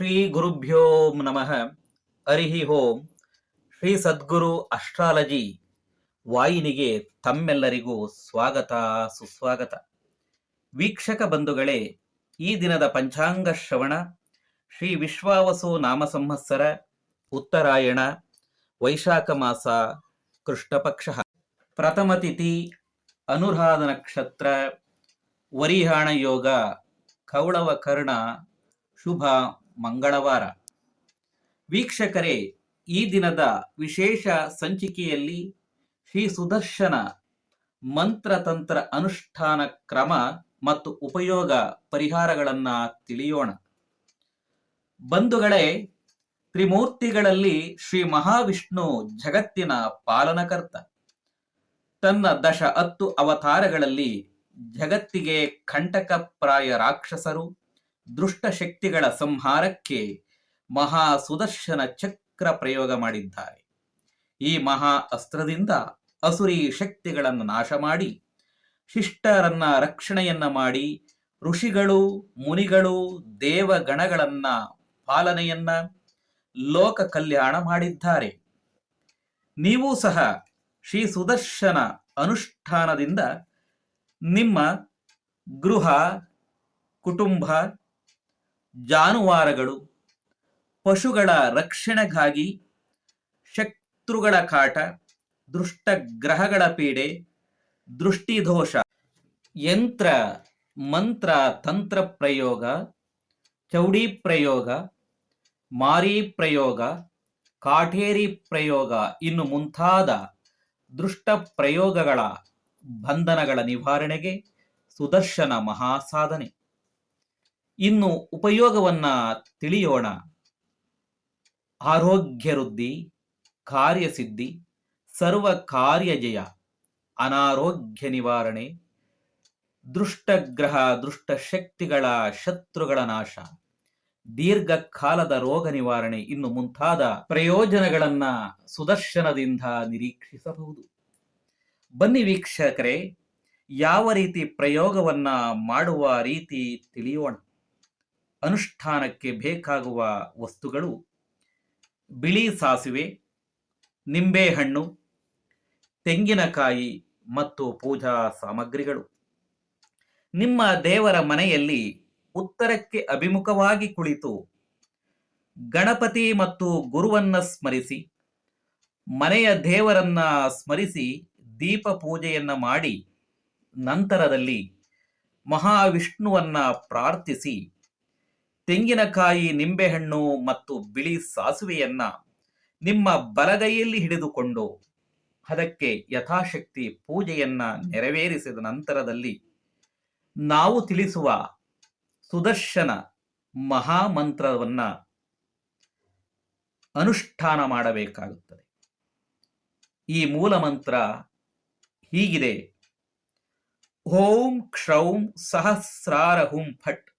ಶ್ರೀ ಗುರುಭ್ಯೋ ನಮಃ ಹರಿಹಿ ಓಂ ಶ್ರೀ ಸದ್ಗುರು ಅಸ್ಟ್ರಾಲಜಿ ವಾಯಿನಿಗೆ ತಮ್ಮೆಲ್ಲರಿಗೂ ಸ್ವಾಗತ, ಸುಸ್ವಾಗತ. ವೀಕ್ಷಕ ಬಂಧುಗಳೇ, ಈ ದಿನದ ಪಂಚಾಂಗ ಶ್ರವಣ, ಶ್ರೀ ವಿಶ್ವಾವಸು ನಾಮ ಸಂವತ್ಸರ ಉತ್ತರಾಯಣ, ವೈಶಾಖ ಮಾಸ, ಕೃಷ್ಣಪಕ್ಷ. ಪ್ರಥಮ ತಿಥಿ, ಅನುರಾಧ ನಕ್ಷತ್ರ ವರಿಹಾಣ ಯೋಗ ಕೌಳವ ಕರ್ಣ, ಶುಭ. ಮಂಗಳವಾರ. ವೀಕ್ಷಕರೇ, ಈ ದಿನದ ವಿಶೇಷ ಸಂಚಿಕೆಯಲ್ಲಿ ಶ್ರೀ ಸುದರ್ಶನ ಮಂತ್ರತಂತ್ರ ಅನುಷ್ಠಾನ ಕ್ರಮ ಮತ್ತು ಉಪಯೋಗ ಪರಿಹಾರಗಳನ್ನ ತಿಳಿಯೋಣ. ಬಂಧುಗಳೇ, ತ್ರಿಮೂರ್ತಿಗಳಲ್ಲಿ ಶ್ರೀ ಮಹಾವಿಷ್ಣು ಜಗತ್ತಿನ ಪಾಲನಕರ್ತ. ತನ್ನ ದಶ ಹತ್ತು ಅವತಾರಗಳಲ್ಲಿ ಜಗತ್ತಿಗೆ ಕಂಟಕಪ್ರಾಯ ರಾಕ್ಷಸರು. ದುಷ್ಟ ಶಕ್ತಿಗಳ ಸಂಹಾರಕ್ಕೆ ಮಹಾ ಸುದರ್ಶನ ಚಕ್ರ ಪ್ರಯೋಗ ಮಾಡಿದ್ದಾರೆ. ಈ ಮಹಾ ಅಸ್ತ್ರದಿಂದ ಅಸುರಿ ಶಕ್ತಿಗಳನ್ನು ನಾಶ ಮಾಡಿ, ಶಿಷ್ಟರನ್ನ ರಕ್ಷಣೆಯನ್ನ ಮಾಡಿ, ಋಷಿಗಳು, ಮುನಿಗಳು, ದೇವಗಣಗಳನ್ನ ಪಾಲನೆಯನ್ನ ಲೋಕ ಕಲ್ಯಾಣ ಮಾಡಿದ್ದಾರೆ. ನೀವು ಸಹ ಶ್ರೀ ಸುದರ್ಶನ ಅನುಷ್ಠಾನದಿಂದ ನಿಮ್ಮ ಗೃಹ, ಕುಟುಂಬ ಜಾನುವಾರುಗಳು, ಪಶುಗಳ ರಕ್ಷಣೆಗಾಗಿ ಶತ್ರುಗಳ ಕಾಟ ದುಷ್ಟ ಗ್ರಹಗಳ ಪೀಡೆ, ದೃಷ್ಟಿದೋಷ, ಯಂತ್ರ, ಮಂತ್ರ, ತಂತ್ರ ಪ್ರಯೋಗ, ಚೌಡಿ ಪ್ರಯೋಗ, ಮಾರಿ ಪ್ರಯೋಗ ಕಾಠೇರಿ ಪ್ರಯೋಗ ಇನ್ನು ಮುಂತಾದ ದೃಷ್ಟ ಪ್ರಯೋಗಗಳ ಬಂಧನಗಳ ನಿವಾರಣೆಗೆ ಸುದರ್ಶನ ಮಹಾಸಾಧನೆ. ಇನ್ನು ಉಪಯೋಗವನ್ನ ತಿಳಿಯೋಣ. ಆರೋಗ್ಯ ವೃದ್ಧಿ ಕಾರ್ಯಸಿದ್ಧಿ ಸರ್ವ ಕಾರ್ಯಜಯ, ಅನಾರೋಗ್ಯ ನಿವಾರಣೆ, ದುಷ್ಟಗ್ರಹ ದುಷ್ಟ ಶಕ್ತಿಗಳ ಶತ್ರುಗಳ ನಾಶ, ದೀರ್ಘಕಾಲದ ರೋಗ ನಿವಾರಣೆ ಇನ್ನು ಮುಂತಾದ ಪ್ರಯೋಜನಗಳನ್ನ ಸುದರ್ಶನದಿಂದ ನಿರೀಕ್ಷಿಸಬಹುದು. ಬನ್ನಿ ವೀಕ್ಷಕರೇ, ಯಾವ ರೀತಿ ಪ್ರಯೋಗವನ್ನ ಮಾಡುವ ರೀತಿ ತಿಳಿಯೋಣ. ಅನುಷ್ಠಾನಕ್ಕೆ ಬೇಕಾಗುವ ವಸ್ತುಗಳು ಬಿಳಿ ಸಾಸಿವೆ ನಿಂಬೆಹಣ್ಣು ತೆಂಗಿನಕಾಯಿ ಮತ್ತು ಪೂಜಾ ಸಾಮಗ್ರಿಗಳು. ನಿಮ್ಮ ದೇವರ ಮನೆಯಲ್ಲಿ ಉತ್ತರಕ್ಕೆ ಅಭಿಮುಖವಾಗಿ ಕುಳಿತು ಗಣಪತಿ ಮತ್ತು ಗುರುವನ್ನ ಸ್ಮರಿಸಿ, ಮನೆಯ ದೇವರನ್ನ ಸ್ಮರಿಸಿ ದೀಪ ಪೂಜೆಯನ್ನ ಮಾಡಿ ನಂತರದಲ್ಲಿ ಮಹಾವಿಷ್ಣುವನ್ನ ಪ್ರಾರ್ಥಿಸಿ ತೆಂಗಿನಕಾಯಿ, ನಿಂಬೆಹಣ್ಣು ಮತ್ತು ಬಿಳಿ ಸಾಸುವೆಯನ್ನ ನಿಮ್ಮ ಬಲಗೈಯಲ್ಲಿ ಹಿಡಿದುಕೊಂಡು ಅದಕ್ಕೆ ಯಥಾಶಕ್ತಿ ಪೂಜೆಯನ್ನ ನೆರವೇರಿಸಿದ ನಂತರದಲ್ಲಿ ನಾವು ತಿಳಿಸುವ ಸುದರ್ಶನ ಮಹಾಮಂತ್ರವನ್ನ ಅನುಷ್ಠಾನ ಮಾಡಬೇಕಾಗುತ್ತದೆ. ಈ ಮೂಲ ಮಂತ್ರ ಹೀಗಿದೆ. ಓಂ ಕ್ಷೌಂ ಸಹಸ್ರಾರ ಹುಂ ಫಟ್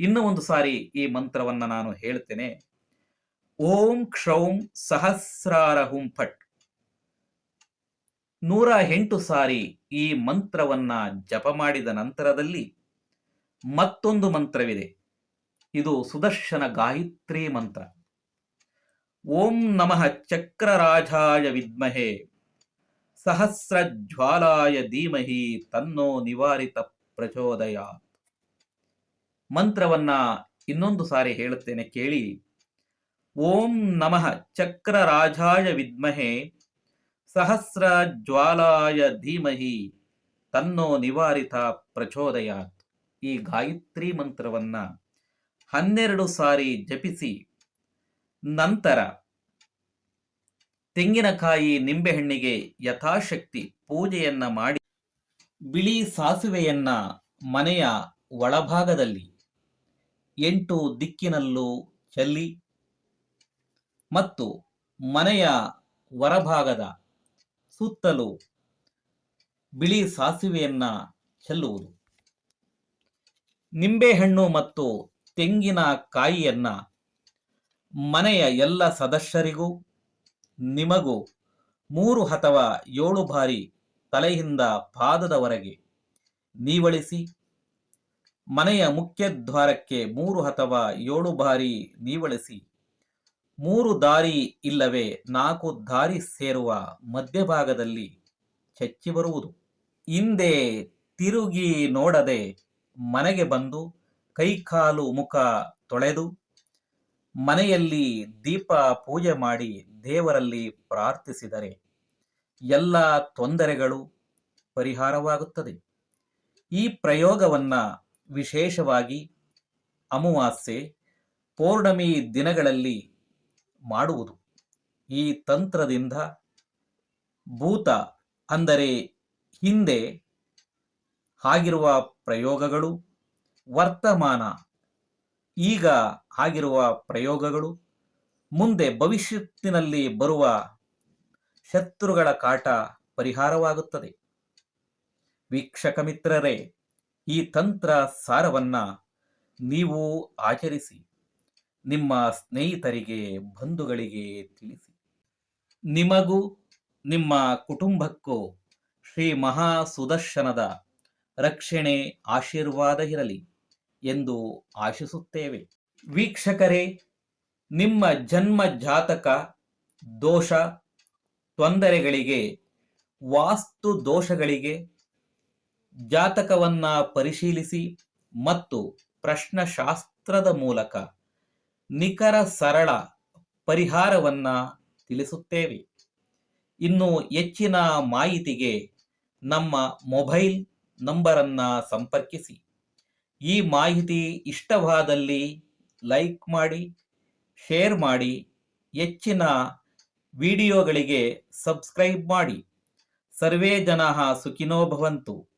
ಇನ್ನು ಒಂದು ಸಾರಿ ಈ ಮಂತ್ರವನ್ನ ನಾನು ಹೇಳ್ತೇನೆ. ಓಂ ಕ್ಷೌಂ ಸಹಸ್ರಾರ ಹುಂ ಫಟ್. ನೂರ ಎಂಟು ಸಾರಿ ಈ ಮಂತ್ರವನ್ನ ಜಪ ಮಾಡಿದ ನಂತರದಲ್ಲಿ ಮತ್ತೊಂದು ಮಂತ್ರವಿದೆ. ಇದು ಸುದರ್ಶನ ಗಾಯತ್ರಿ ಮಂತ್ರ. ಓಂ ನಮಃ ಚಕ್ರರಾಜಾಯ ವಿದ್ಮಹೆ. ಸಹಸ್ರ ಜ್ವಾಲಾಯ ಧೀಮಹಿ ತನ್ನೋ ನಿವಾರಿತ ಪ್ರಚೋದಯಾತ್. ಮಂತ್ರವನ್ನ ಇನ್ನೊಂದು ಸಾರಿ ಹೇಳುತ್ತೇನೆ ಕೇಳಿ. ಓಂ ನಮಃ ಚಕ್ರ ರಾಜಾಯ ವಿದ್ಮಹೆ ಸಹಸ್ರ ಜ್ವಾಲಾಯ ಧೀಮಹಿ ತನ್ನೋ ನಿವಾರಿತ ಪ್ರಚೋದಯಾತ್. ಈ ಗಾಯತ್ರಿ ಮಂತ್ರವನ್ನ ಹನ್ನೆರಡು ಸಾರಿ ಜಪಿಸಿ. ನಂತರ ತೆಂಗಿನಕಾಯಿ ನಿಂಬೆಹಣ್ಣಿಗೆ ಯಥಾಶಕ್ತಿ ಪೂಜೆಯನ್ನ ಮಾಡಿ ಬಿಳಿ ಸಾಸುವೆಯನ್ನ ಮನೆಯ ಒಳಭಾಗದಲ್ಲಿ ಎಂಟು ದಿಕ್ಕಿನಲ್ಲೂ ಚೆಲ್ಲಿ ಮತ್ತು ಮನೆಯ ಹೊರಭಾಗದ ಸುತ್ತಲೂ ಬಿಳಿ ಸಾಸಿವೆಯನ್ನ ಚೆಲ್ಲುವುದು. ನಿಂಬೆಹಣ್ಣು ಮತ್ತು ತೆಂಗಿನ ಕಾಯಿಯನ್ನ ಮನೆಯ ಎಲ್ಲ ಸದಸ್ಯರಿಗೂ, ನಿಮಗೂ ಮೂರು ಅಥವಾ ಏಳು ಬಾರಿ ತಲೆಯಿಂದ ಪಾದದವರೆಗೆ ನೀವಳಿಸಿ ಮನೆಯ ಮುಖ್ಯ ದ್ವಾರಕ್ಕೆ ಮೂರು ಅಥವಾ ಏಳು ಬಾರಿ ನೀವಳಿಸಿ ಮೂರು ದಾರಿ ಇಲ್ಲವೇ ನಾಲ್ಕು ದಾರಿ ಸೇರುವ ಮಧ್ಯಭಾಗದಲ್ಲಿ ಚಚ್ಚಿ ಬರುವುದು. ಹಿಂದೆ ತಿರುಗಿ ನೋಡದೆ ಮನೆಗೆ ಬಂದು ಕೈಕಾಲು ಮುಖ ತೊಳೆದು, ಮನೆಯಲ್ಲಿ ದೀಪ ಪೂಜೆ ಮಾಡಿ ದೇವರಲ್ಲಿ ಪ್ರಾರ್ಥಿಸಿದರೆ ಎಲ್ಲ ತೊಂದರೆಗಳು ಪರಿಹಾರವಾಗುತ್ತದೆ. ಈ ಪ್ರಯೋಗವನ್ನ ವಿಶೇಷವಾಗಿ ಅಮಾವಾಸ್ಯೆ ಪೌರ್ಣಮಿ ದಿನಗಳಲ್ಲಿ ಮಾಡುವುದು. ಈ ತಂತ್ರದಿಂದ ಭೂತ ಅಂದರೆ ಹಿಂದೆ ಆಗಿರುವ ಪ್ರಯೋಗಗಳು, ವರ್ತಮಾನ ಈಗ ಆಗಿರುವ ಪ್ರಯೋಗಗಳು, ಮುಂದೆ ಭವಿಷ್ಯತ್ತಿನಲ್ಲಿ ಬರುವ ಶತ್ರುಗಳ ಕಾಟ ಪರಿಹಾರವಾಗುತ್ತದೆ. ವೀಕ್ಷಕ ಮಿತ್ರರೇ ಈ ತಂತ್ರ ಸಾರವನ್ನ ನೀವು ಆಚರಿಸಿ. ನಿಮ್ಮ ಸ್ನೇಹಿತರಿಗೆ, ಬಂಧುಗಳಿಗೆ ತಿಳಿಸಿ. ನಿಮಗೂ, ನಿಮ್ಮ ಕುಟುಂಬಕ್ಕೂ ಶ್ರೀ ಮಹಾ ಸುದರ್ಶನದ ರಕ್ಷಣೆ, ಆಶೀರ್ವಾದ ಇರಲಿ ಎಂದು ಆಶಿಸುತ್ತೇವೆ. ವೀಕ್ಷಕರೇ, ನಿಮ್ಮ ಜನ್ಮ ಜಾತಕ ದೋಷ, ತೊಂದರೆಗಳಿಗೆ, ವಾಸ್ತು ದೋಷಗಳಿಗೆ ಜಾತಕವನ್ನ ಪರಿಶೀಲಿಸಿ ಮತ್ತು ಪ್ರಶ್ನಶಾಸ್ತ್ರದ ಮೂಲಕ ನಿಖರ ಸರಳ ಪರಿಹಾರವನ್ನ ತಿಳಿಸುತ್ತೇವೆ. ಇನ್ನು ಹೆಚ್ಚಿನ ಮಾಹಿತಿಗೆ ನಮ್ಮ ಮೊಬೈಲ್ ನಂಬರನ್ನ ಸಂಪರ್ಕಿಸಿ. ಈ ಮಾಹಿತಿ ಇಷ್ಟವಾದಲ್ಲಿ ಲೈಕ್ ಮಾಡಿ, ಶೇರ್ ಮಾಡಿ, ಹೆಚ್ಚಿನ ವಿಡಿಯೋಗಳಿಗೆ ಸಬ್ಸ್ಕ್ರೈಬ್ ಮಾಡಿ. ಸರ್ವೇ ಜನ ಸುಖಿನೋ ಭವಂತು.